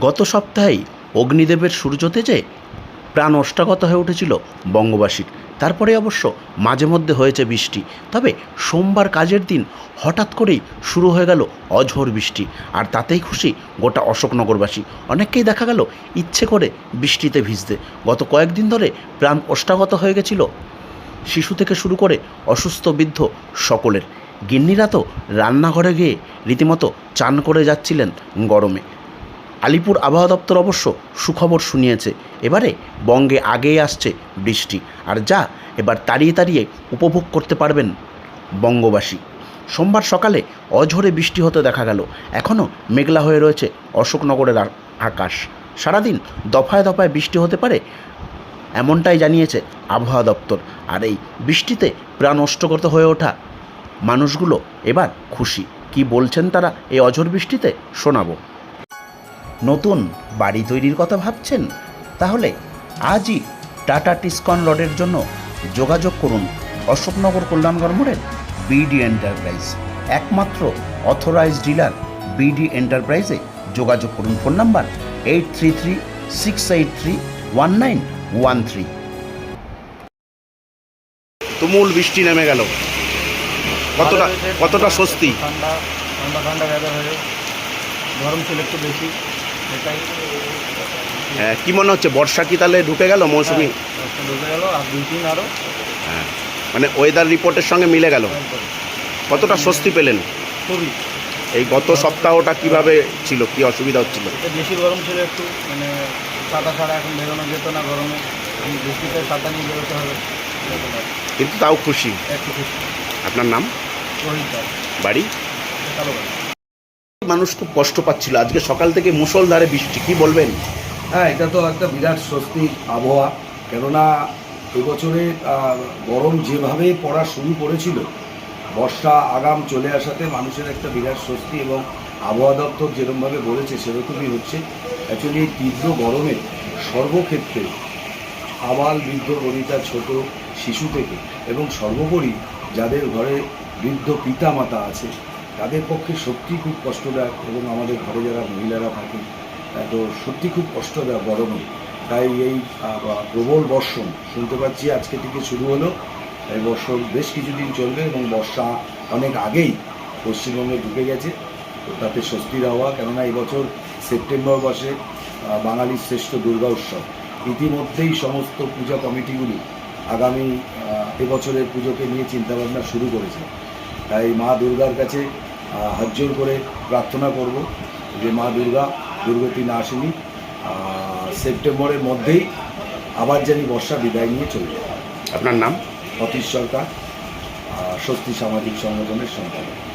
গত সপ্তাহেই অগ্নিদেবের সূর্যতেজে প্রাণ অষ্টাগত হয়ে উঠেছিল বঙ্গবাসীর। তারপরে অবশ্য মাঝে মধ্যে হয়েছে বৃষ্টি। তবে সোমবার কাজের দিন হঠাৎ করেই শুরু হয়ে গেল অঝোর বৃষ্টি। আর তাতেই খুশি গোটা অশোকনগরবাসী। অনেককেই দেখা গেল ইচ্ছে করে বৃষ্টিতে ভিজতে। গত কয়েকদিন ধরে প্রাণ অষ্টাগত হয়ে গেছিল শিশু থেকে শুরু করে অসুস্থ বৃদ্ধ সকলের। গিন্নিরা তো রান্নাঘরে গিয়ে রীতিমতো চান করে যাচ্ছিলেন গরমে। আলিপুর আবহাওয়া দপ্তর অবশ্য সুখবর শুনিয়েছে। এবারে বঙ্গে আগেই আসছে বৃষ্টি। আর যা এবার তাড়িয়ে তাড়িয়ে উপভোগ করতে পারবেন বঙ্গবাসী। সোমবার সকালে অঝোরে বৃষ্টি হতে দেখা গেল। এখনও মেঘলা হয়ে রয়েছে অশোকনগরের আকাশ। সারাদিন দফায় দফায় বৃষ্টি হতে পারে এমনটাই জানিয়েছে আবহাওয়া দপ্তর। আর এই বৃষ্টিতে প্রাণ নষ্টগত হয়ে ওঠা মানুষগুলো এবার খুশি। কি বলছেন তারা এই অঝোর বৃষ্টিতে শোনাবো। নতুন বাড়ি তৈরির কথা ভাবছেন? তাহলে আজই টাটা টিসকন লডের জন্য যোগাযোগ করুন অশোকনগর কল্যাণগড় মোড়ের বিডি এন্টারপ্রাইজ। একমাত্র অথরাইজ ডিলার বিডি এন্টারপ্রাইজে যোগাযোগ করুন। Phone number eight three three six eight three one nine one three. তুমুল বৃষ্টি নেমে গেল। কতটা কতটা স্বস্তি? ঠান্ডা ঠান্ডা ঠান্ডা ওয়েদার হয়ে গরম ছিল একটু বেশি। হ্যাঁ, কি মনে হচ্ছে? বর্ষা কি তাহলে ঢুকে গেল মৌসুমি? হ্যাঁ, ঢুকে গেল আর দুই আরও হ্যাঁ মানে ওয়েদার রিপোর্টের সঙ্গে মিলে গেল? কতটা স্বস্তি পেলেন? খুবই। এই গত সপ্তাহটা কীভাবে ছিল? কি অসুবিধা হচ্ছিল? বেশি গরম ছিল একটু মানে ছাতা ছাড়া এখন বেরোনো যেত না গরমে। বৃষ্টিতে ছাতা নিয়ে বেরোতে হবে। কিন্তু তাও খুশি। একটু খুশি। আপনার নাম? বাড়ি। মানুষ খুব কষ্ট পাচ্ছিল। আজকে সকাল থেকে মুষলধারে বৃষ্টি, কি বলবেন? হ্যাঁ এটা তো একটা বিরাট স্বস্তির আবহাওয়া। কেননা এবছরে গরম যেভাবে পড়া শুরু করেছিল, বর্ষা আগাম চলে আসাতে মানুষের একটা বিরাট স্বস্তি এবং আবহাওয়া দপ্তর যেরকমভাবে বলেছে, সেরকমই হচ্ছে। অ্যাকচুয়ালি এই তীব্র গরমে সর্বক্ষেত্রে আবাল বৃদ্ধ বনিতা ছোট শিশু থেকে এবং সর্বোপরি যাদের ঘরে বৃদ্ধ পিতা মাতা আছে তাদের পক্ষে সত্যি খুব কষ্টদায়ক এবং আমাদের ঘরে যারা মহিলারা থাকেন তো সত্যি খুব কষ্টদায়ক গরমে তাই এই প্রবল বর্ষণ শুনতে পাচ্ছি আজকে থেকে শুরু হলো। এই বর্ষণ বেশ কিছুদিন চলবে এবং বর্ষা অনেক আগেই পশ্চিমবঙ্গে ঢুকে গেছে। তো তাতে স্বস্তির হওয়া, কেননা এই বছর সেপ্টেম্বর মাসে বাঙালির শ্রেষ্ঠ দুর্গা উৎসব। ইতিমধ্যেই সমস্ত পূজা কমিটিগুলি আগামী এবছরের পুজোকে নিয়ে চিন্তাভাবনা শুরু করেছে। তাই মা দুর্গার কাছে আহ, হাত জোর করে প্রার্থনা করব যে মা দুর্গা দুর্গতি না আসেনি। সেপ্টেম্বরের মধ্যেই আবার জানি বর্ষা বিদায় নিয়ে চলে চলবে আপনার নাম? অতীশ সরকার স্বস্তি সামাজিক সংগঠনের সম্পাদক।